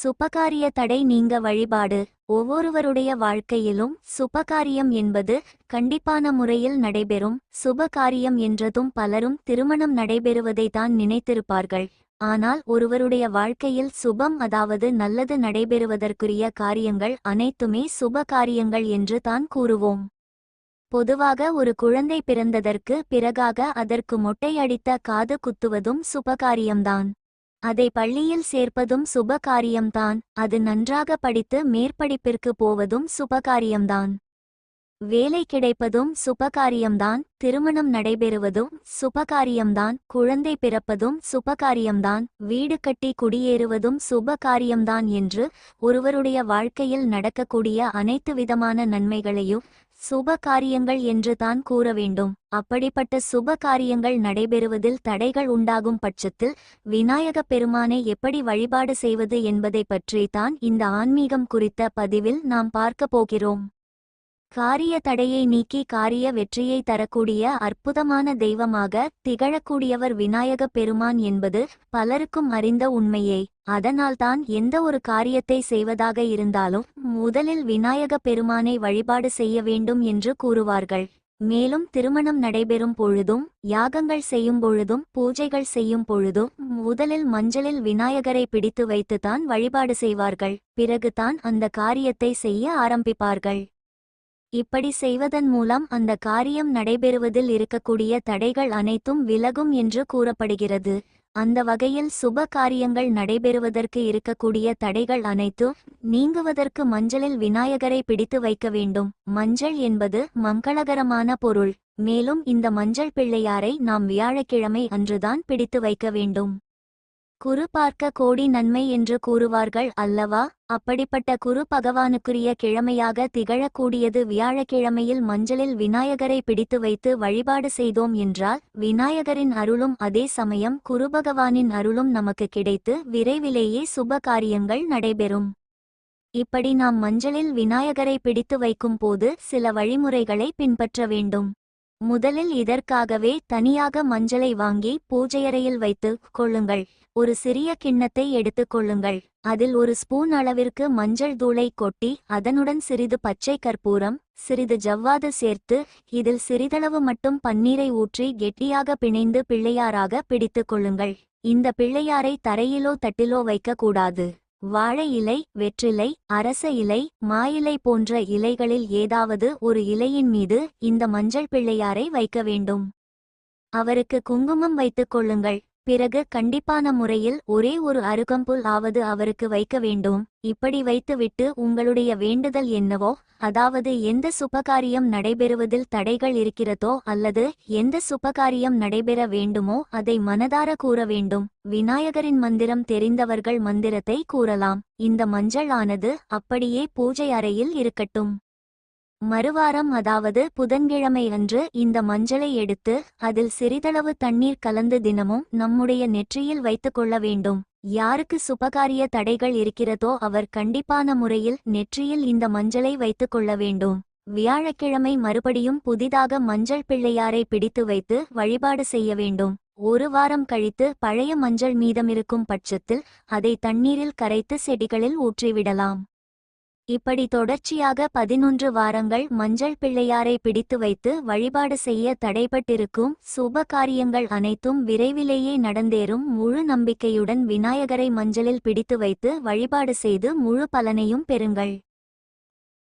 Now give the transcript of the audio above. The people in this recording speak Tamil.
சுபகாரிய தடை நீங்க வழிபாடு. ஒவ்வொருவருடைய வாழ்க்கையிலும் சுபகாரியம் என்பது கண்டிப்பான முறையில் நடைபெறும். சுபகாரியம் என்றதும் பலரும் திருமணம் நடைபெறுவதை தான் நினைத்திருப்பார்கள். ஆனால் ஒருவருடைய வாழ்க்கையில் சுபம் அதாவது நல்லது நடைபெறுவதற்குரிய காரியங்கள் அனைத்துமே சுப காரியங்கள் என்று தான் கூறுவோம். பொதுவாக ஒரு குழந்தை பிறந்ததற்கு பிறகாக அதற்கு மொட்டை அடித்த காது குத்துவதும் சுபகாரியம்தான். அதை பள்ளியில் சேர்ப்பதும் சுபகாரியம்தான் அது நன்றாக படித்து மேற்படிப்பிற்கு போவதும் சுபகாரியம்தான். வேலை கிடைப்பதும் சுபகாரியம்தான் திருமணம் நடைபெறுவதும் சுபகாரியம்தான் குழந்தை பிறப்பதும் சுபகாரியம்தான் வீடு கட்டி குடியேறுவதும் சுபகாரியம்தான் என்று ஒருவருடைய வாழ்க்கையில் நடக்கக்கூடிய அனைத்து விதமான நன்மைகளையும் சுப காரியங்கள் என்று தான் கூற வேண்டும். அப்படிப்பட்ட சுப காரியங்கள் நடைபெறுவதில் தடைகள் உண்டாகும் பட்சத்தில் விநாயகப் பெருமானை எப்படி வழிபாடு செய்வது என்பதை பற்றி தான் இந்த ஆன்மீகம் குறித்த பதிவில் நாம் பார்க்கப் போகிறோம். காரிய தடையை நீக்கி காரிய வெற்றியை தரக்கூடிய அற்புதமான தெய்வமாக திகழக்கூடியவர் விநாயகப் பெருமான் என்பது பலருக்கும் அறிந்த உண்மையே. அதனால்தான் எந்த ஒரு காரியத்தை செய்வதாக இருந்தாலும் முதலில் விநாயகப் பெருமானை வழிபாடு செய்ய வேண்டும் என்று கூறுவார்கள். மேலும் திருமணம் நடைபெறும் பொழுதும் யாகங்கள் செய்யும் பொழுதும் பூஜைகள் செய்யும் பொழுதும் முதலில் மஞ்சளில் விநாயகரை பிடித்து வைத்துதான் வழிபாடு செய்வார்கள். பிறகுதான் அந்த காரியத்தை செய்ய ஆரம்பிப்பார்கள். இப்படி செய்வதன் மூலம் அந்த காரியம் நடைபெறுவதில் இருக்கக்கூடிய தடைகள் அனைத்தும் விலகும் என்று கூறப்படுகிறது. அந்த வகையில் சுப காரியங்கள் நடைபெறுவதற்கு இருக்கக்கூடிய தடைகள் அனைத்தும் நீங்குவதற்கு மஞ்சளில் விநாயகரை பிடித்து வைக்க வேண்டும். மஞ்சள் என்பது மங்களகரமான பொருள். மேலும் இந்த மஞ்சள் பிள்ளையாரை நாம் வியாழக்கிழமை அன்றுதான் பிடித்து வைக்க வேண்டும். குரு பார்க்க கோடி நன்மை என்று கூறுவார்கள் அல்லவா? அப்படிப்பட்ட குரு பகவானுக்குரிய கிழமையாக திகழக்கூடியது வியாழக்கிழமையில் மஞ்சளில் விநாயகரை பிடித்து வைத்து வழிபாடு செய்தோம் என்றால் விநாயகரின் அருளும் அதே சமயம் குரு பகவானின் அருளும் நமக்கு கிடைத்து விரைவிலேயே சுப காரியங்கள் நடைபெறும். இப்படி நாம் மஞ்சளில் விநாயகரை பிடித்து வைக்கும் போது சில வழிமுறைகளை பின்பற்ற வேண்டும். முதலில் இதற்காகவே தனியாக மஞ்சளை வாங்கி பூஜையறையில் வைத்து கொள்ளுங்கள். ஒரு சிறிய கிண்ணத்தை எடுத்துக் கொள்ளுங்கள். அதில் ஒரு ஸ்பூன் அளவிற்கு மஞ்சள் தூளை கொட்டி அதனுடன் சிறிது பச்சை கற்பூரம் சிறிது ஜவ்வாது சேர்த்து இதில் சிறிதளவு மட்டும் பன்னீரை ஊற்றி கெட்டியாக பிணைந்து பிள்ளையாராக பிடித்துக் கொள்ளுங்கள். இந்த பிள்ளையாரை தரையிலோ தட்டிலோ வைக்கக்கூடாது வாழை இலை வெற்றிலை அரச இலை மாயிலை போன்ற இலைகளில் ஏதாவது ஒரு இலையின் மீது இந்த மஞ்சள் பிள்ளையாரை வைக்க வேண்டும். அவருக்கு குங்குமம் வைத்துக் கொள்ளுங்கள். பிறகு கண்டிப்பான முறையில் ஒரே ஒரு அருகம்புல் ஆவது அவருக்கு வைக்க வேண்டும். இப்படி வைத்துவிட்டு உங்களுடைய வேண்டுதல் என்னவோ அதாவது எந்த சுபகாரியம் நடைபெறுவதில் தடைகள் இருக்கிறதோ அல்லது எந்த சுபகாரியம் நடைபெற வேண்டுமோ அதை மனதார கூற வேண்டும். விநாயகரின் மந்திரம் தெரிந்தவர்கள் மந்திரத்தை கூறலாம். இந்த மஞ்சள் ஆனது அப்படியே பூஜை அறையில் இருக்கட்டும். மறுவாரம் அதாவது புதன்கிழமை அன்று இந்த மஞ்சளை எடுத்து அதில் சிறிதளவு தண்ணீர் கலந்து தினமும் நம்முடைய நெற்றியில் வைத்துக் கொள்ள வேண்டும். யாருக்கு சுபகாரிய தடைகள் இருக்கிறதோ அவர் கண்டிப்பான முறையில் நெற்றியில் இந்த மஞ்சளை வைத்துக் கொள்ள வேண்டும். வியாழக்கிழமை மறுபடியும் புதிதாக மஞ்சள் பிள்ளையாரை பிடித்து வைத்து வழிபாடு செய்ய வேண்டும். ஒரு வாரம் கழித்து பழைய மஞ்சள் மீதமிருக்கும் பட்சத்தில் அதை தண்ணீரில் கரைத்து செடிகளில் ஊற்றிவிடலாம். இப்படி தொடர்ச்சியாக பதினொன்று வாரங்கள் மஞ்சள் பிள்ளையாரை பிடித்து வைத்து வழிபாடு செய்ய தடைபட்டிருக்கும் சுப காரியங்கள் அனைத்தும் விரைவிலேயே நடந்தேறும் முழு நம்பிக்கையுடன் விநாயகரை மஞ்சளில் பிடித்து வைத்து வழிபாடு செய்து முழு பலனையும் பெறுங்கள்.